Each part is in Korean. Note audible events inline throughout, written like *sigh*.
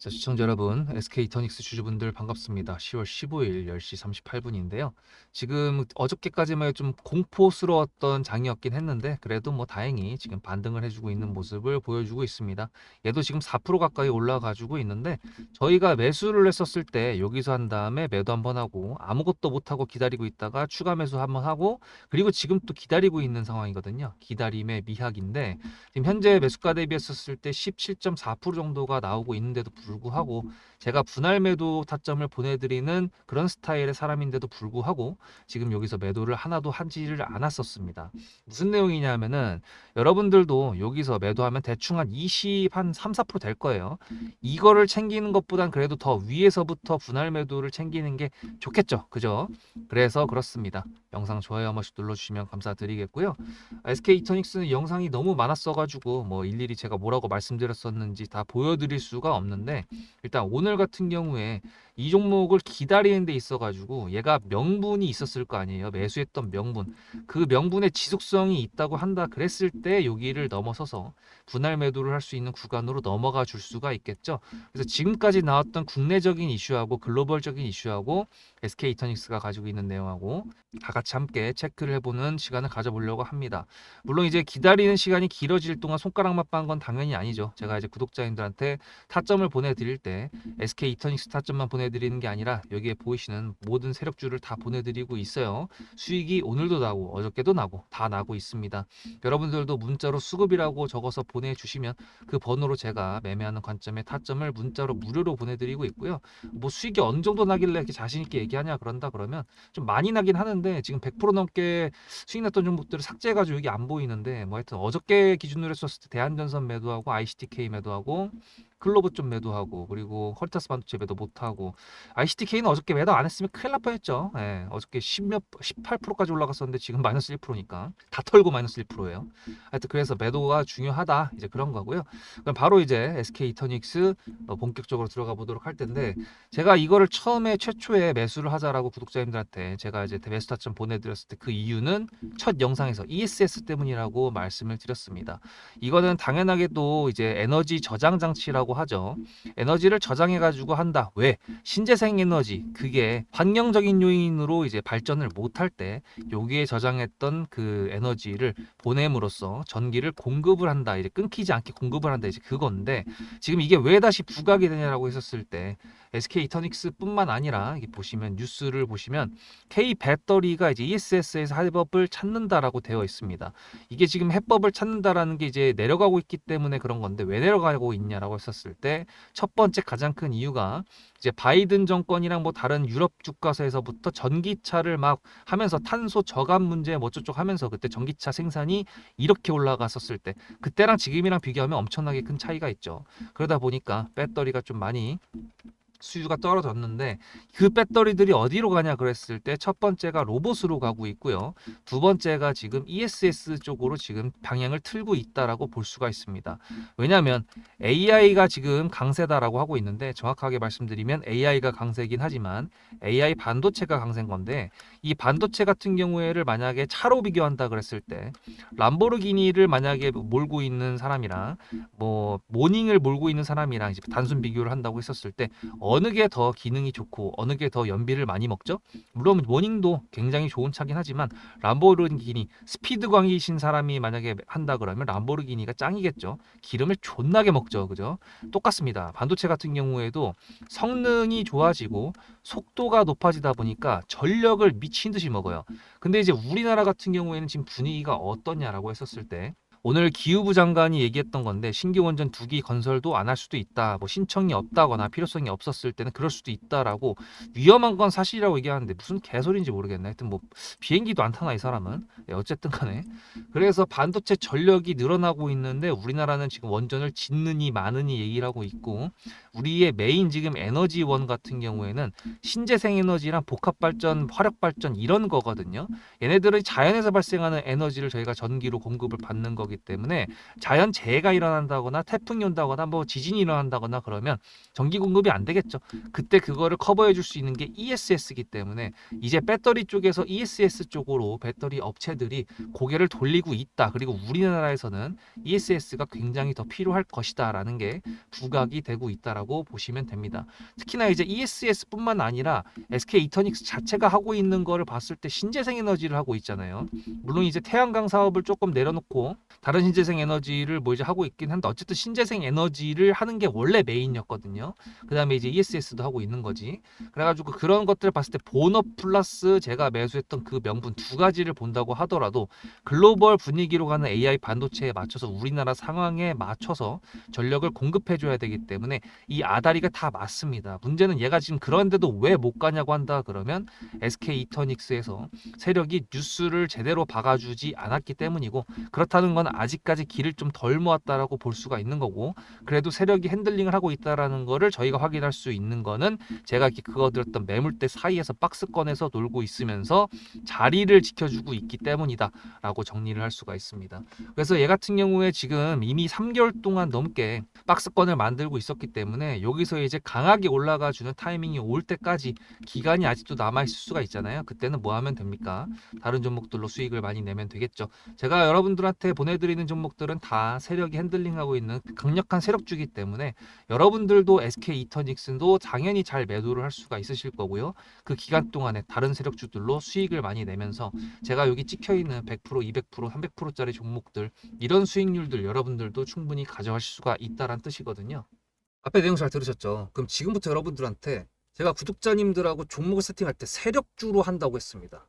자, 시청자 여러분, SK 이터닉스 주주분들 반갑습니다. 10월 15일 10시 38분인데요. 지금 어저께까지만 좀 공포스러웠던 장이었긴 했는데 그래도 뭐 다행히 지금 반등을 해주고 있는 모습을 보여주고 있습니다. 얘도 지금 4% 가까이 올라가지고 있는데 저희가 매수를 했었을 때 여기서 한 다음에 매도 한번 하고 아무것도 못하고 기다리고 있다가 추가 매수 한번 하고 그리고 지금 또 기다리고 있는 상황이거든요. 기다림의 미학인데 지금 현재 매수가 대비했었을 때 17.4% 정도가 나오고 있는데도 제가 분할 매도 타점을 보내드리는 그런 스타일의 사람인데도 불구하고 지금 여기서 매도를 하나도 하지를 않았었습니다. 무슨 내용이냐면은 여러분들도 여기서 매도하면 대충 한 20, 한 3, 4%될 거예요. 이거를 챙기는 것보단 그래도 더 위에서부터 분할 매도를 챙기는 게 좋겠죠. 그죠? 그래서 그렇습니다. 영상 좋아요 한 번씩 눌러주시면 감사드리겠고요. SK 이터닉스는 영상이 너무 많았어가지고 뭐 일일이 제가 뭐라고 말씀드렸었는지 다 보여드릴 수가 없는데 일단 오늘 같은 경우에 이 종목을 기다리는 데 있어 가지고 얘가 명분이 있었을 거 아니에요. 매수했던 명분. 그 명분의 지속성이 있다고 한다 그랬을 때 여기를 넘어서서 분할 매도를 할 수 있는 구간으로 넘어가 줄 수가 있겠죠. 그래서 지금까지 나왔던 국내적인 이슈하고 글로벌적인 이슈하고 SK 이터닉스가 가지고 있는 내용하고 다 같이 함께 체크를 해보는 시간을 가져보려고 합니다. 물론 이제 기다리는 시간이 길어질 동안 손가락만 빤건 당연히 아니죠. 제가 이제 구독자님들한테 타점을 보내 드릴 때 SK 이터닉스 타점만 보내드리는 게 아니라 여기에 보이시는 모든 세력주를 다 보내드리고 있어요. 수익이 오늘도 나고 어저께도 나고 다 나고 있습니다. 여러분들도 문자로 수급이라고 적어서 보내주시면 그 번호로 제가 매매하는 관점에 타점을 문자로 무료로 보내드리고 있고요. 뭐 수익이 어느 정도 나길래 이렇게 자신 있게 얘기하냐 그런다 그러면 좀 많이 나긴 하는데 지금 100% 넘게 수익 났던 종목들을 삭제해가지고 여기 안 보이는데 뭐 하여튼 어저께 기준으로 했었을 때 대한전선 매도하고 ICTK 매도하고 클로브 좀 매도하고 그리고 헐타스 반도체 매도 못하고 ICTK는 어저께 매도 안 했으면 큰일 날 뻔했죠. 예, 어저께 10몇 18%까지 올라갔었는데 지금 마이너스 1%니까 다 털고 마이너스 1%예요. 하여튼 그래서 매도가 중요하다 이제 그런 거고요. 그럼 바로 이제 SK 이터닉스 어, 본격적으로 들어가 보도록 할 텐데 제가 이거를 처음에 최초에 매수를 하자라고 구독자님들한테 제가 이제 매수 타점 보내드렸을 때 그 이유는 첫 영상에서 ESS 때문이라고 말씀을 드렸습니다. 이거는 당연하게도 이제 에너지 저장 장치라고 하죠. 에너지를 저장해 가지고 한다. 왜? 신재생 에너지 그게 환경적인 요인으로 이제 발전을 못할 때 여기에 저장했던 그 에너지를 보냄으로써 전기를 공급을 한다. 이제 끊기지 않게 공급을 한다. 이제 그건데 지금 이게 왜 다시 부각이 되냐라고 했었을 때 SK 이터닉스뿐만 아니라 이게 보시면 뉴스를 보시면 K 배터리가 이제 ESS에서 해법을 찾는다라고 되어 있습니다. 이게 지금 해법을 찾는다라는 게 이제 내려가고 있기 때문에 그런 건데 왜 내려가고 있냐라고 했었을 때 첫 번째 가장 큰 이유가 이제 바이든 정권이랑 뭐 다른 유럽 주가서에서부터 전기차를 막 하면서 탄소 저감 문제 뭐 어쩌고 하면서 그때 전기차 생산이 이렇게 올라갔었을 때 그때랑 지금이랑 비교하면 엄청나게 큰 차이가 있죠. 그러다 보니까 배터리가 좀 많이 수요가 떨어졌는데 그 배터리들이 어디로 가냐 그랬을 때 첫 번째가 로봇으로 가고 있고요. 두 번째가 지금 ESS 쪽으로 지금 방향을 틀고 있다라고 볼 수가 있습니다. 왜냐하면 AI가 지금 강세다라고 하고 있는데 정확하게 말씀드리면 AI가 강세긴 하지만 AI 반도체가 강세인 건데 이 반도체 같은 경우에를 만약에 차로 비교한다 그랬을 때 람보르기니를 만약에 몰고 있는 사람이랑 뭐 모닝을 몰고 있는 사람이랑 단순 비교를 한다고 했었을 때 어느 게 더 기능이 좋고 어느 게 더 연비를 많이 먹죠? 물론 모닝도 굉장히 좋은 차긴 하지만 람보르기니 스피드 광이신 사람이 만약에 한다 그러면 람보르기니가 짱이겠죠. 기름을 존나게 먹죠. 그죠? 똑같습니다. 반도체 같은 경우에도 성능이 좋아지고 속도가 높아지다 보니까 전력을 미친 듯이 먹어요. 근데 이제 우리나라 같은 경우에는 지금 분위기가 어떠냐라고 했었을 때 오늘 기후부 장관이 얘기했던 건데 신규 원전 두 기 건설도 안 할 수도 있다. 뭐 신청이 없다거나 필요성이 없었을 때는 그럴 수도 있다라고 위험한 건 사실이라고 얘기하는데 무슨 개소리인지 모르겠네. 하여튼 뭐 비행기도 안 타나 이 사람은. 네, 어쨌든 간에 그래서 반도체 전력이 늘어나고 있는데 우리나라는 지금 원전을 짓느니 마느니 얘기를 하고 있고 우리의 메인 지금 에너지원 같은 경우에는 신재생 에너지랑 복합 발전, 화력 발전 이런 거거든요. 얘네들은 자연에서 발생하는 에너지를 저희가 전기로 공급을 받는 거기 때문에 자연 재해가 일어난다거나 태풍이 온다거나 뭐 지진이 일어난다거나 그러면 전기 공급이 안 되겠죠. 그때 그거를 커버해 줄 수 있는 게 ESS이기 때문에 이제 배터리 쪽에서 ESS 쪽으로 배터리 업체들이 고개를 돌리고 있다. 그리고 우리나라에서는 ESS가 굉장히 더 필요할 것이다라는 게 부각이 되고 있다라고 보시면 됩니다. 특히나 이제 ESS뿐만 아니라 SK 이터닉스 자체가 하고 있는 거를 봤을 때 신재생 에너지를 하고 있잖아요. 물론 이제 태양광 사업을 조금 내려놓고 다른 신재생 에너지를 뭐 이제 하고 있긴 한데 어쨌든 신재생 에너지를 하는 게 원래 메인이었거든요. 그다음에 이제 ESS도 하고 있는 거지. 그래가지고 그런 것들을 봤을 때 본업 플러스 제가 매수했던 그 명분 두 가지를 본다고 하더라도 글로벌 분위기로 가는 AI 반도체에 맞춰서 우리나라 상황에 맞춰서 전력을 공급해줘야 되기 때문에 이 아다리가 다 맞습니다. 문제는 얘가 지금 그런데도 왜 못 가냐고 한다 그러면 SK 이터닉스에서 세력이 뉴스를 제대로 박아주지 않았기 때문이고 그렇다는 건 아직까지 길을 좀 덜 모았다라고 볼 수가 있는 거고 그래도 세력이 핸들링을 하고 있다라는 거를 저희가 확인할 수 있는 거는 제가 이렇게 그거 들었던 매물대 사이에서 박스권에서 놀고 있으면서 자리를 지켜주고 있기 때문이다라고 정리를 할 수가 있습니다. 그래서 얘 같은 경우에 지금 이미 3개월 동안 넘게 박스권을 만들고 있었기 때문에 여기서 이제 강하게 올라가 주는 타이밍이 올 때까지 기간이 아직도 남아 있을 수가 있잖아요. 그때는 뭐 하면 됩니까? 다른 종목들로 수익을 많이 내면 되겠죠. 제가 여러분들한테 보내 드리는 종목들은 다 세력이 핸들링하고 있는 강력한 세력주기 때문에 여러분들도 SK 이터닉스도 당연히 잘 매도를 할 수가 있으실 거고요. 그 기간 동안에 다른 세력주들로 수익을 많이 내면서 제가 여기 찍혀 있는 100%, 200%, 300%짜리 종목들 이런 수익률들 여러분들도 충분히 가져가실 수가 있다란 뜻이거든요. 앞에 내용 잘 들으셨죠? 그럼 지금부터 여러분들한테 제가 구독자님들하고 종목을 세팅할 때 세력주로 한다고 했습니다.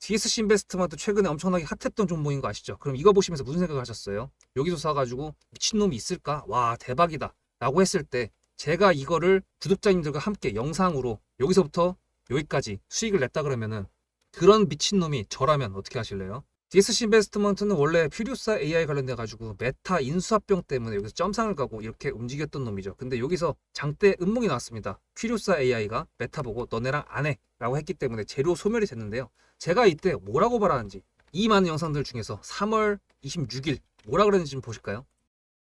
DSC 인베스트먼트 최근에 엄청나게 핫했던 종목인 거 아시죠? 그럼 이거 보시면서 무슨 생각을 하셨어요? 여기서 사가지고 미친놈이 있을까? 와 대박이다 라고 했을 때 제가 이거를 구독자님들과 함께 영상으로 여기서부터 여기까지 수익을 냈다 그러면은 그런 미친놈이 저라면 어떻게 하실래요? DSC 인베스트먼트는 원래 퓨리오사 AI 관련돼 가지고 메타 인수합병 때문에 여기서 점상을 가고 이렇게 움직였던 놈이죠. 근데 여기서 장대 음목이 나왔습니다. 퓨리오사 AI가 메타 보고 너네랑 안 해. 라고 했기 때문에 재료 소멸이 됐는데요. 제가 이때 뭐라고 말하는지 이 많은 영상들 중에서 3월 26일 뭐라 그랬는지 좀 보실까요?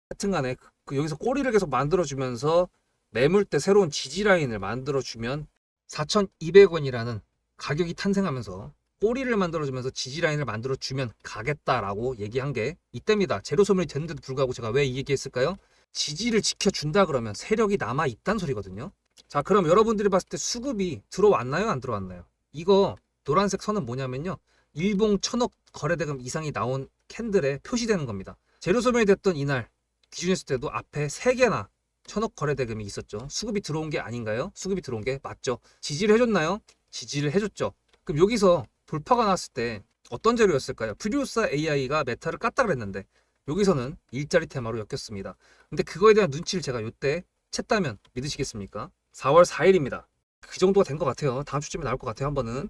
하여튼간에 그- 그 여기서 꼬리를 계속 만들어주면서 매물대 새로운 지지 라인을 만들어주면 4,200원이라는 가격이 탄생하면서 꼬리를 만들어주면서 지지 라인을 만들어주면 가겠다라고 얘기한 게 이때입니다. 재료 소멸이 됐는데도 불구하고 제가 왜 이 얘기했을까요? 지지를 지켜준다 그러면 세력이 남아 있단 소리거든요. 자, 그럼 여러분들이 봤을 때 수급이 들어왔나요? 안 들어왔나요? 이거 노란색 선은 뭐냐면요. 일봉 천억 거래대금 이상이 나온 캔들에 표시되는 겁니다. 재료 소멸이 됐던 이날 기준했을 때도 앞에 3개나 천억 거래대금이 있었죠. 수급이 들어온 게 아닌가요? 수급이 들어온 게 맞죠. 지지를 해줬나요? 지지를 해줬죠. 그럼 여기서 돌파가 났을 때 어떤 재료였을까요? 프리우사 AI가 메타를 깠다 그랬는데 여기서는 일자리 테마로 엮였습니다. 근데 그거에 대한 눈치를 제가 이때 챘다면 믿으시겠습니까? 4월 4일입니다. 그 정도가 된 것 같아요. 다음 주쯤에 나올 것 같아요. 한 번은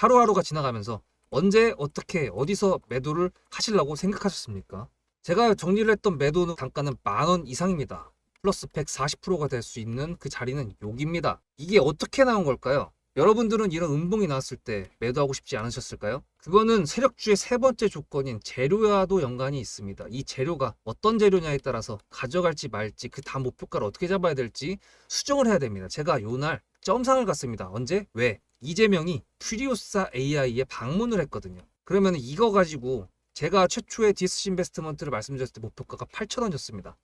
하루하루가 지나가면서 언제 어떻게 어디서 매도를 하시려고 생각하셨습니까? 제가 정리를 했던 매도 단가는 만 원 이상입니다. 플러스 140%가 될 수 있는 그 자리는 여기입니다. 이게 어떻게 나온 걸까요? 여러분들은 이런 음봉이 나왔을 때 매도하고 싶지 않으셨을까요? 그거는 세력주의 세 번째 조건인 재료와도 연관이 있습니다. 이 재료가 어떤 재료냐에 따라서 가져갈지 말지 그 다음 목표가를 어떻게 잡아야 될지 수정을 해야 됩니다. 제가 요날 점상을 갔습니다. 언제? 왜? 이재명이 퓨리오사 AI에 방문을 했거든요. 그러면 이거 가지고 제가 최초의 디스시 인베스트먼트를 말씀드렸을 때 목표가가 8,000원이었습니다.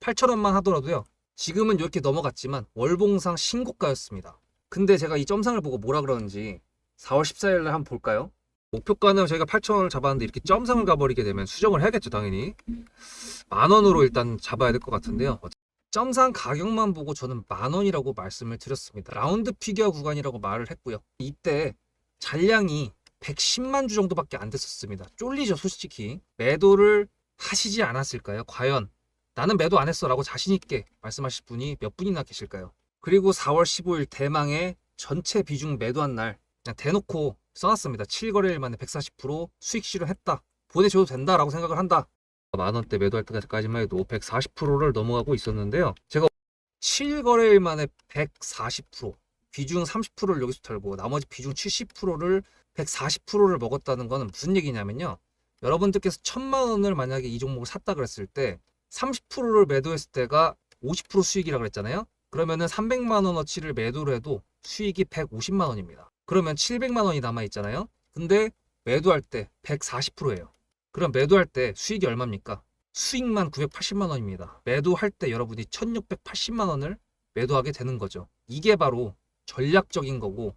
8,000원만 하더라도요. 지금은 이렇게 넘어갔지만 월봉상 신고가였습니다. 근데 제가 이 점상을 보고 뭐라 그러는지 4월 14일 날 한번 볼까요? 목표가는 저희가 8,000원을 잡았는데 이렇게 점상을 가버리게 되면 수정을 해야겠죠, 당연히. 만 원으로 일단 잡아야 될 것 같은데요. 점상 가격만 보고 저는 만 원이라고 말씀을 드렸습니다. 라운드 피겨 구간이라고 말을 했고요. 이때 잔량이 110만 주 정도밖에 안 됐었습니다. 쫄리죠, 솔직히. 매도를 하시지 않았을까요? 과연 나는 매도 안 했어 라고 자신 있게 말씀하실 분이 몇 분이나 계실까요? 그리고 4월 15일 대망의 전체 비중 매도한 날 그냥 대놓고 써놨습니다. 7거래일 만에 140% 수익 실현했다. 보내줘도 된다라고 생각을 한다. 만 원대 매도할 때까지만 해도 140%를 넘어가고 있었는데요. 제가 7거래일 만에 140% 비중 30%를 여기서 털고 나머지 비중 70%를 140%를 먹었다는 거는 무슨 얘기냐면요. 여러분들께서 천만 원을 만약에 이 종목을 샀다 그랬을 때 30%를 매도했을 때가 50% 수익이라 그랬잖아요. 그러면은 300만 원어치를 매도를 해도 수익이 150만 원입니다. 그러면 700만 원이 남아 있잖아요. 근데 매도할 때 140%예요. 그럼 매도할 때 수익이 얼마입니까? 수익만 980만 원입니다. 매도할 때 여러분이 1680만 원을 매도하게 되는 거죠. 이게 바로 전략적인 거고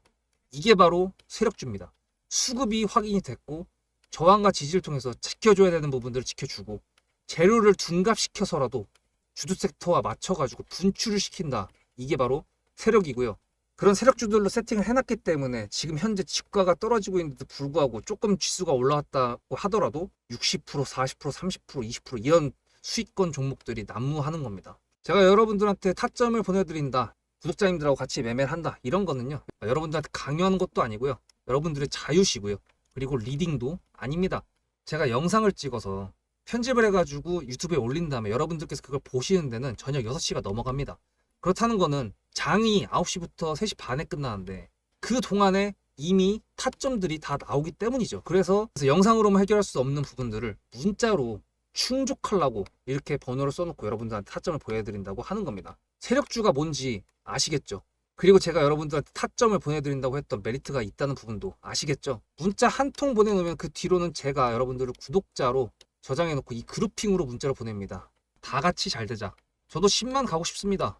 이게 바로 세력주입니다. 수급이 확인이 됐고 저항과 지지를 통해서 지켜줘야 되는 부분들을 지켜주고 재료를 둔갑시켜서라도 주도 섹터와 맞춰가지고 분출을 시킨다. 이게 바로 세력이고요. 그런 세력주들로 세팅을 해놨기 때문에 지금 현재 주가가 떨어지고 있는데도 불구하고 조금 지수가 올라왔다고 하더라도 60%, 40%, 30%, 20% 이런 수익권 종목들이 난무하는 겁니다. 제가 여러분들한테 타점을 보내드린다. 구독자님들하고 같이 매매를 한다. 이런 거는요. 여러분들한테 강요하는 것도 아니고요. 여러분들의 자유시고요. 그리고 리딩도 아닙니다. 제가 영상을 찍어서 편집을 해가지고 유튜브에 올린 다음에 여러분들께서 그걸 보시는 데는 저녁 6시가 넘어갑니다. 그렇다는 거는 장이 9시부터 3시 반에 끝나는데 그 동안에 이미 타점들이 다 나오기 때문이죠. 그래서, 그래서 영상으로만 해결할 수 없는 부분들을 문자로 충족하려고 이렇게 번호를 써놓고 여러분들한테 타점을 보여드린다고 하는 겁니다. 세력주가 뭔지 아시겠죠? 그리고 제가 여러분들한테 타점을 보내드린다고 했던 메리트가 있다는 부분도 아시겠죠? 문자 한 통 보내놓으면 그 뒤로는 제가 여러분들을 구독자로 저장해놓고 이 그룹핑으로 문자를 보냅니다. 다 같이 잘 되자. 저도 10만 가고 싶습니다.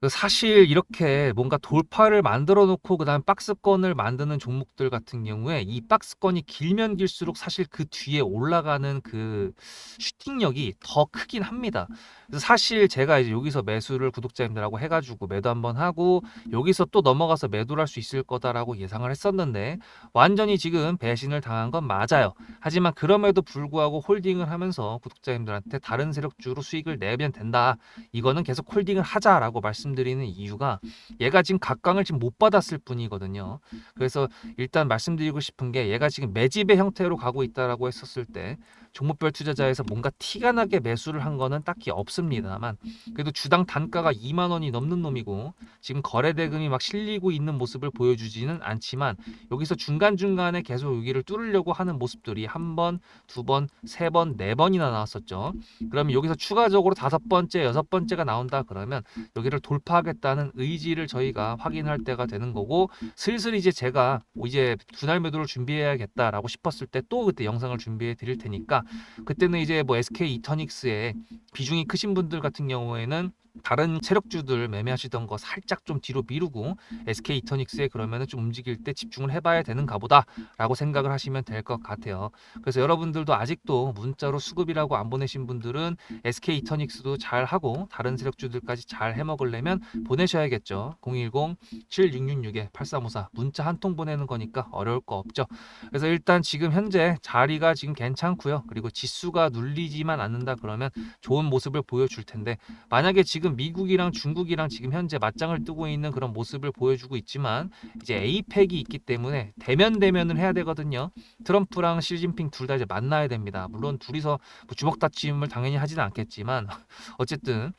그 사실 이렇게 뭔가 돌파를 만들어 놓고 그다음 박스권을 만드는 종목들 같은 경우에 이 박스권이 길면 길수록 사실 그 뒤에 올라가는 그 슈팅력이 더 크긴 합니다. 그래서 사실 제가 이제 여기서 매수를 구독자님들하고 해가지고 매도 한번 하고 여기서 또 넘어가서 매도를 할 수 있을 거다라고 예상을 했었는데 완전히 지금 배신을 당한 건 맞아요. 하지만 그럼에도 불구하고 홀딩을 하면서 구독자님들한테 다른 세력주로 수익을 내면 된다. 이거는 계속 홀딩을 하자라고 말 씀드리는 이유가 얘가 지금 각광을 지금 못 받았을 뿐이거든요. 그래서 일단 말씀드리고 싶은 게 얘가 지금 매집의 형태로 가고 있다라고 했었을 때 종목별 투자자에서 뭔가 티가 나게 매수를 한 거는 딱히 없습니다만 그래도 주당 단가가 2만 원이 넘는 놈이고 지금 거래 대금이 막 실리고 있는 모습을 보여주지는 않지만 여기서 중간중간에 계속 여기를 뚫으려고 하는 모습들이 한 번, 두 번, 세 번, 네 번이나 나왔었죠. 그러면 여기서 추가적으로 다섯 번째, 여섯 번째가 나온다 그러면 여기를 돌파하겠다는 의지를 저희가 확인할 때가 되는 거고 슬슬 이제 제가 이제 분할 매도를 준비해야겠다라고 싶었을 때 또 그때 영상을 준비해 드릴 테니까 그때는 이제 뭐 SK 이터닉스의 비중이 크신 분들 같은 경우에는 다른 체력주들 매매하시던 거 살짝 좀 뒤로 미루고 SK 이터닉스에 그러면은 좀 움직일 때 집중을 해봐야 되는가 보다라고 생각을 하시면 될 것 같아요. 그래서 여러분들도 아직도 문자로 수급이라고 안 보내신 분들은 SK 이터닉스도 잘 하고 다른 세력주들까지 잘 해먹으려면 보내셔야겠죠. 010-7666-8354 문자 한 통 보내는 거니까 어려울 거 없죠. 그래서 일단 지금 현재 자리가 지금 괜찮고요. 그리고 지수가 눌리지만 않는다 그러면 좋은 모습을 보여줄 텐데 만약에 지금 미국이랑 중국이랑 지금 현재 맞짱을 뜨고 있는 그런 모습을 보여주고 있지만 이제 에이펙이 있기 때문에 대면 대면을 해야 되거든요. 트럼프랑 시진핑 둘 다 이제 만나야 됩니다. 물론 둘이서 뭐 주먹 다짐을 당연히 하지는 않겠지만 *laughs* 어쨌든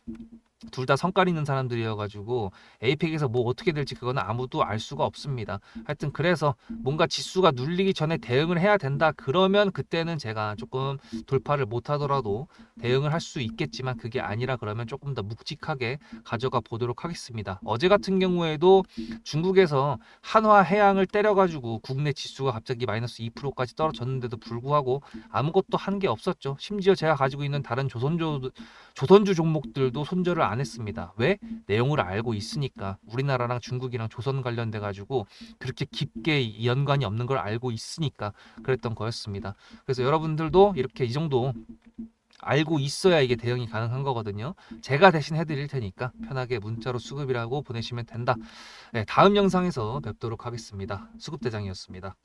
둘 다 성깔 있는 사람들이어가지고 에이펙에서 뭐 어떻게 될지 그거는 아무도 알 수가 없습니다. 하여튼 그래서 뭔가 지수가 눌리기 전에 대응을 해야 된다. 그러면 그때는 제가 조금 돌파를 못하더라도 대응을 할 수 있겠지만 그게 아니라 그러면 조금 더 묵직하게 가져가 보도록 하겠습니다. 어제 같은 경우에도 중국에서 한화 해양을 때려가지고 국내 지수가 갑자기 마이너스 2%까지 떨어졌는데도 불구하고 아무것도 한 게 없었죠. 심지어 제가 가지고 있는 다른 조선조 조선주 종목들도 손절을 안 했습니다. 왜? 내용을 알고 있으니까 우리나라랑 중국이랑 조선 관련돼 가지고 그렇게 깊게 연관이 없는 걸 알고 있으니까 그랬던 거였습니다. 그래서 여러분들도 이렇게 이 정도 알고 있어야 이게 대응이 가능한 거거든요. 제가 대신 해드릴 테니까 편하게 문자로 수급이라고 보내시면 된다. 네, 다음 영상에서 뵙도록 하겠습니다. 수급대장이었습니다.